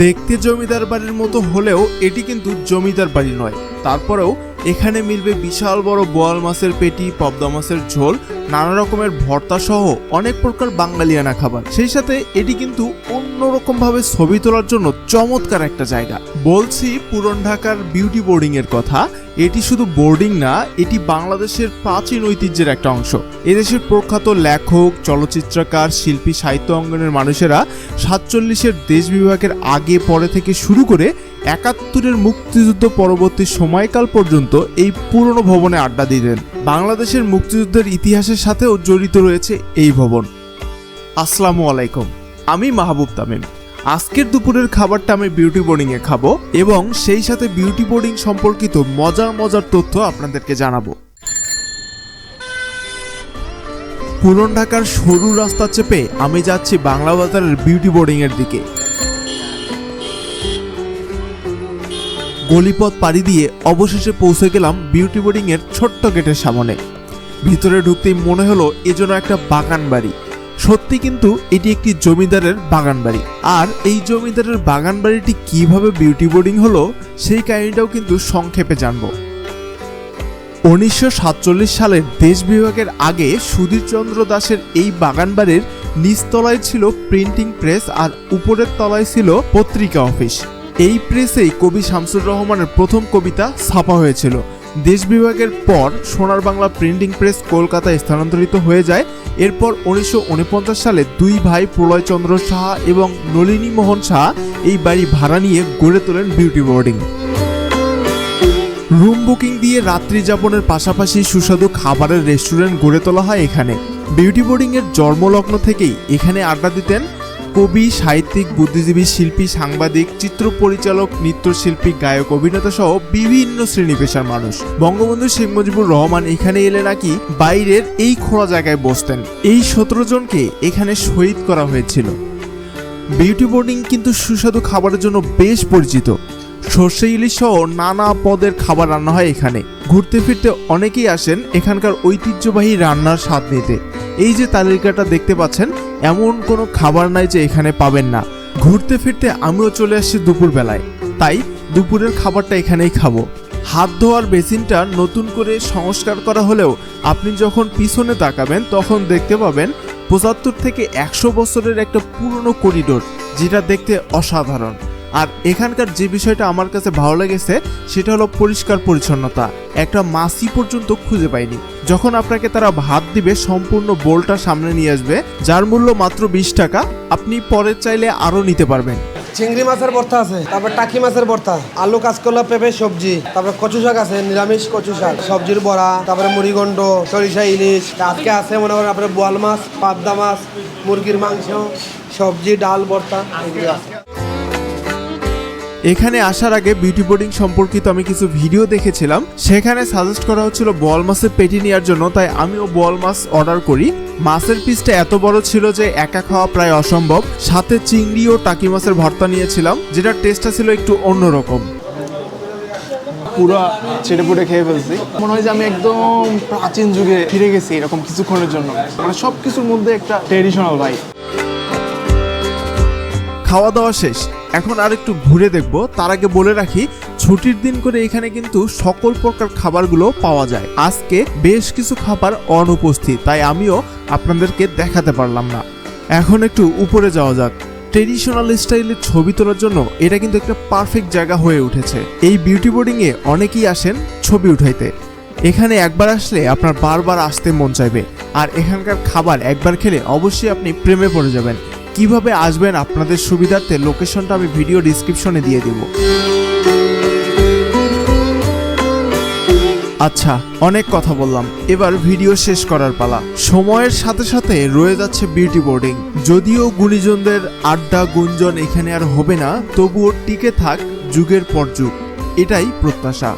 দেখতে জমিদার বাড়ির মতো হলেও এটি কিন্তু জমিদার বাড়ি নয়। তারপরেও এখানে মিলবে বিশাল বড় বোয়াল মাছের পেটি, পদ্মা মাছের ঝোল, নানা রকমের ভর্তা সহ অনেক প্রকার বাঙালিয়ানা খাবার। সেই সাথে এটি কিন্তু অন্যরকম ভাবে ছবি তোলার জন্য চমৎকার একটা জায়গা। বলছি পুরন ঢাকার বিউটি বোর্ডিং এর কথা, এটি শুধু বোর্ডিং না, এটি বাংলাদেশের প্রাচীন ঐতিহ্যের একটা অংশ। এদেশের প্রখ্যাত লেখক, চলচ্চিত্রকার, শিল্পী, সাহিত্য অঙ্গনের মানুষেরা সাতচল্লিশের দেশ বিভাগের আগে পরে থেকে শুরু করে একাত্তরের মুক্তিযুদ্ধ পরবর্তী সময়কাল পর্যন্ত এই পুরনো ভবনে আড্ডা দিতেন। বাংলাদেশের মুক্তিযুদ্ধের ইতিহাসের সাথেও জড়িত রয়েছে এই ভবন। আসসালামু আলাইকুম, আমি মাহবুব তামিম। আজকের দুপুরের খাবারটা আমি বিউটি বোর্ডিংয়ে খাব এবং সেই সাথে বিউটি বোর্ডিং সম্পর্কিত মজার মজার তথ্য আপনাদেরকে জানাব। পুরন ঢাকার সরু রাস্তা চেপে আমি যাচ্ছি বাংলা বাজারের বিউটি বোর্ডিং এর দিকে। গলিপথ পাড়ি দিয়ে অবশেষে পৌঁছে গেলাম বিউটি বোর্ডিং এর ছোট্ট গেটের সামনে। ভিতরে ঢুকতেই মনে হলো এ যেন একটা বাগান বাড়ি। সত্যি কিন্তু এটি একটি জমিদারের বাগান বাড়ি। আর এই জমিদারের বাগান বাড়িটি কীভাবে বিউটি বোর্ডিং হলো, সেই কাহিনীটাও কিন্তু সংক্ষেপে জানব। উনিশশো সাতচল্লিশ সালের দেশ বিভাগের আগে সুধীরচন্দ্র দাসের এই বাগান বাড়ির নিচতলায় ছিল প্রিন্টিং প্রেস আর উপরের তলায় ছিল পত্রিকা অফিস এই প্রেসেই কবি শামসুর রহমানের প্রথম কবিতা ছাপা হয়েছিল। দেশ বিভাগের পর সোনার বাংলা প্রিন্টিং প্রেস কলকাতায় স্থানান্তরিত হয়ে যায়। এরপর উনিশশো উনপঞ্চাশ সালে দুই ভাই প্রলয়চন্দ্র সাহা এবং নলিনী মোহন সাহা এই বাড়ি ভাড়া নিয়ে গড়ে তোলেন বিউটি বোর্ডিং। রুম বুকিং দিয়ে রাত্রি যাপনের পাশাপাশি সুস্বাদু খাবারের রেস্টুরেন্ট গড়ে তোলা হয় এখানে। বিউটি বোর্ডিংয়ের জন্মলগ্ন থেকেই এখানে আড্ডা দিতেন কবি, সাহিত্যিক, বুদ্ধিজীবী, শিল্পী, সাংবাদিক, চিত্র পরিচালক, নৃত্যশিল্পী, গায়ক, অভিনেতা সহ বিভিন্ন শ্রেণি পেশার মানুষ। বঙ্গবন্ধু শেখ মুজিবুর রহমান এখানে এলে নাকি বাইরের এই খোঁড়া জায়গায় বসতেন। এই সতেরো জনকে এখানে শহীদ করা হয়েছিল। বিউটি বোর্ডিং কিন্তু সুস্বাদু খাবারের জন্য বেশ পরিচিত। সর্ষে ইলিশ সহ নানা পদের খাবার রান্না হয় এখানে। ঘুরতে ফিরতে অনেকেই আসেন এখানকার ঐতিহ্যবাহী রান্নার স্বাদ নিতে। এই যে তালিকাটা দেখতে পাচ্ছেন এমন কোনো খাবার নাই যে এখানে পাবেন না। ঘুরতে ফিরতে আমিও চলে আসছি দুপুরবেলায়। তাই দুপুরের খাবারটা এখানেই খাব। হাত ধোয়ার বেসিনটা নতুন করে সংস্কার করা হলেও আপনি যখন পিছনে তাকাবেন তখন দেখতে পাবেন পঁচাত্তর থেকে একশো বছরের একটা পুরনো করিডোর, যেটা দেখতে অসাধারণ। আর এখানকার যে বিষয়টা আমার কাছে ভালো লেগেছে, সেটা হলো পরিষ্কার পরিচ্ছন্নতা। একটা মাসি পর্যন্ত খুঁজে পাইনি। যখন আপনাকে তারা ভাত দিবে, সম্পূর্ণ বোলটা সামনে নিয়ে আসবে, যার মূল্য মাত্র বিশ টাকা, আপনি পরে চাইলে আরও নিতে পারবেন। চিংড়ি মাছের ভর্তা আছে, তারপর টাকি মাছের ভর্তা, আলু কাঁচকলা, পেঁপে, সবজি, তারপর কচু শাক আছে, নিরামিষ কচু শাক, সবজির বড়া, তারপরে মুড়িগন্ড সরিষা ইলিশ, আজকে আছে মনে করেন আপনার বোয়াল মাছ, পাবদা মাছ, মুরগির মাংস, সবজি, ডাল, ভর্তা, এগুলো আছে। এখানে আসার আগে বিউটি বোর্ডিং সম্পর্কিত আমি কিছু ভিডিও দেখেছিলাম। সেখানে সাজেস্ট করা হচ্ছিল বল মাছের পেটি নেওয়ার জন্য, তাই আমিও বল মাছ অর্ডার করি। মাছের পিসটা এত বড় ছিল যে একা খাওয়া প্রায় অসম্ভব। সাথে চিংড়ি ও টাকি মাছের ভর্তা নিয়েছিলাম, যেটার টেস্টটা ছিল একটু অন্যরকম। পুরো চেটে পুটে খেয়ে ফেলছি। মনে হয় যে আমি একদম প্রাচীন যুগে ফিরে গেছি এরকম কিছুক্ষণের জন্য। মানে সব কিছুর মধ্যে একটা ট্রেডিশনাল ভাই খাওয়া দাওয়া শেষ। এখন আর একটু ঘুরে দেখব। তার আগে বলে রাখি, ছুটির দিন করে এখানে কিন্তু সকল প্রকার খাবারগুলো পাওয়া যায়। আজকে বেশ কিছু খাবার অনুপস্থিত, তাই আমিও আপনাদেরকে দেখাতে পারলাম না। এখন একটু উপরে যাওয়া যাক। ট্রেডিশনাল স্টাইলের ছবি তোলার জন্য এটা কিন্তু একটা পারফেক্ট জায়গা হয়ে উঠেছে। এই বিউটি বোর্ডিংয়ে অনেকেই আসেন ছবি উঠাইতে। এখানে একবার আসলে আপনার বারবার আসতে মন চাইবে। আর এখানকার খাবার একবার খেলে অবশ্যই আপনি প্রেমে পড়ে যাবেন। কীভাবে আসবেন আপনাদের সুবিধার্থে? লোকেশনটা আমি ভিডিও ডিসক্রিপশনে দিয়ে দিব। আচ্ছা অনেক কথা বললাম। এবার ভিডিও শেষ করার পালা। সময়ের সাথে সাথে রয়ে যাচ্ছে বিউটি বোর্ডিং যদিও গুণীজনদের আড্ডা, গুঞ্জন এখানে আর হবে না, তবুও টিকে থাক যুগের পর যুগ। এটাই প্রত্যাশা।